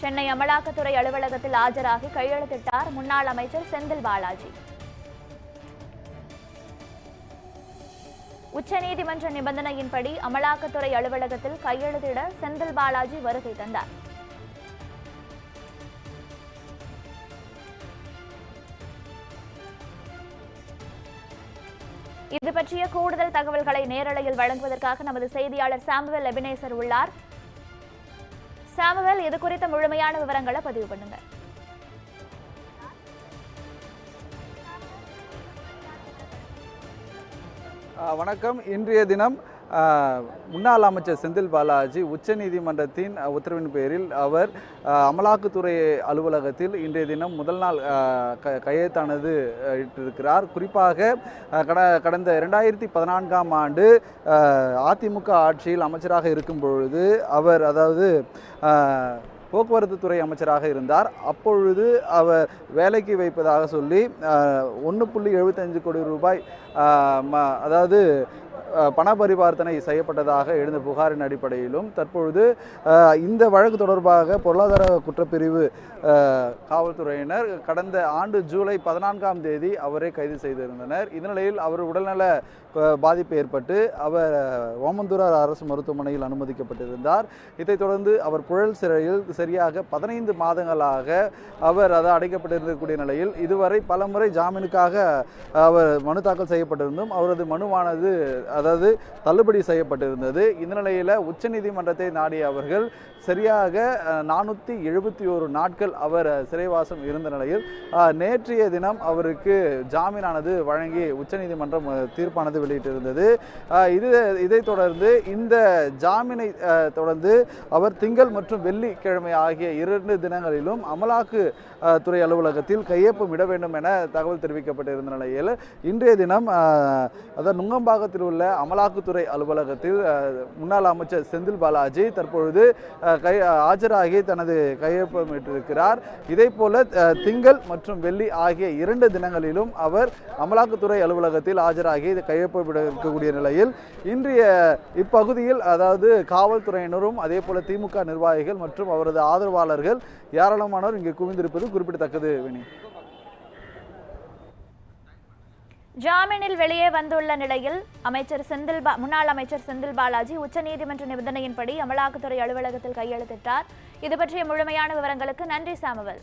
சென்னை அமலாக்கத்துறை அலுவலகத்தில் ஆஜராகி கையெழுத்திட்டார் முன்னாள் அமைச்சர் செந்தில் பாலாஜி. உச்சநீதிமன்ற நிபந்தனையின்படி அமலாக்கத்துறை அலுவலகத்தில் கையெழுத்திட செந்தில் பாலாஜி வருகை தந்தார். இது பற்றிய கூடுதல் தகவல்களை நேரலையில் வழங்குவதற்காக நமது செய்தியாளர் சாம்புவல் எபினேசர் உள்ளார். சாமுவேல் இது குறித்த முழுமையான விவரங்களை பதிவு பண்ணுங்க வணக்கம். இன்றைய தினம் முன்னாள் அமைச்சர் செந்தில் பாலாஜி உச்சநீதிமன்றத்தின் உத்தரவின் பேரில் அவர் அமலாக்கத்துறை அலுவலகத்தில் இன்றைய தினம் முதல் நாள் க- கையெழுத்தானது இட்டிருக்கிறார். குறிப்பாக கட கடந்த இரண்டாயிரத்தி பதினான்காம் ஆண்டு அதிமுக ஆட்சியில் அமைச்சராக இருக்கும் பொழுது அவர் அதாவது போக்குவரத்து துறை அமைச்சராக இருந்தார். அப்பொழுது அவர் வேலைக்கு வைப்பதாக சொல்லி ஒன்று புள்ளி எழுபத்தஞ்சு கோடி ரூபாய் அதாவது பண பரிவர்த்தனை செய்யப்பட்டதாக எழுந்த புகாரின் அடிப்படையிலும் தற்பொழுது இந்த வழக்கு தொடர்பாக பொருளாதார குற்றப்பிரிவு காவல்துறையினர் கடந்த ஆண்டு ஜூலை பதினான்காம் தேதி அவரை கைது செய்திருந்தனர். இந்நிலையில் அவர் உடல்நல பாதிப்பு ஏற்பட்டு அவர் ஓமந்தூரார் அரசு மருத்துவமனையில் அனுமதிக்கப்பட்டிருந்தார். இதைத் தொடர்ந்து அவர் புழல் சிறையில் சரியாக பதினைந்து மாதங்களாக அவர் அதை அடைக்கப்பட்டிருக்கக்கூடிய நிலையில் இதுவரை பலமுறை ஜாமீனுக்காக அவர் மனு தாக்கல் செய்யப்பட்டிருந்தும் அவரது மனுவானது அதாவது தள்ளுபடி செய்யப்பட்டிருந்தது. இந்த நிலையில் உச்சநீதிமன்றத்தை நாடிய அவர்கள் சரியாக நானூற்றி எழுபத்தி ஒரு நாட்கள் அவர் சிறைவாசம் இருந்த நிலையில் நேற்றைய தினம் அவருக்கு ஜாமீனானது வழங்கி உச்சநீதிமன்றம் தீர்ப்பானது வெளியிட்டிருந்தது. இது இதைத் தொடர்ந்து இந்த ஜாமீனை தொடர்ந்து அவர் திங்கள் மற்றும் வெள்ளிக்கிழமை ஆகிய இரண்டு தினங்களிலும் அமலாக்கு துறை அலுவலகத்தில் கையொப்பம் இட வேண்டும் என தகவல் தெரிவிக்கப்பட்டிருந்த நிலையில் இன்றைய தினம் அதாவது நுங்கம்பாக்கத்தில் உள்ள அமலாக்கத்துறை அலுவலகத்தில் முன்னாள் அமைச்சர் செந்தில் பாலாஜி தற்பொழுது கை ஆஜராகி தனது கையொப்பமிட்டிருக்கிறார். இதே போல திங்கள் மற்றும் வெள்ளி ஆகிய இரண்டு தினங்களிலும் அவர் அமலாக்கத்துறை அலுவலகத்தில் ஆஜராகி கையொப்பமிடக்கூடிய நிலையில் இன்றைய இப்பகுதியில் அதாவது காவல்துறையினரும் அதே போல திமுக நிர்வாகிகள் மற்றும் அவரது ஆதரவாளர்கள் ஏராளமானோர் இங்கு குவிந்திருப்பது குறிப்பிடத்தக்கது வினி. ஜாமீனில் வெளியே வந்துள்ள நிலையில் அமைச்சர் செந்தில் பா முன்னாள் அமைச்சர் செந்தில் பாலாஜி உச்சநீதிமன்ற நிபந்தனையின்படி அமலாக்கத்துறை அலுவலகத்தில் கையெழுத்திட்டார். இது பற்றிய முழுமையான விவரங்களுக்கு நன்றி சாமுவல்.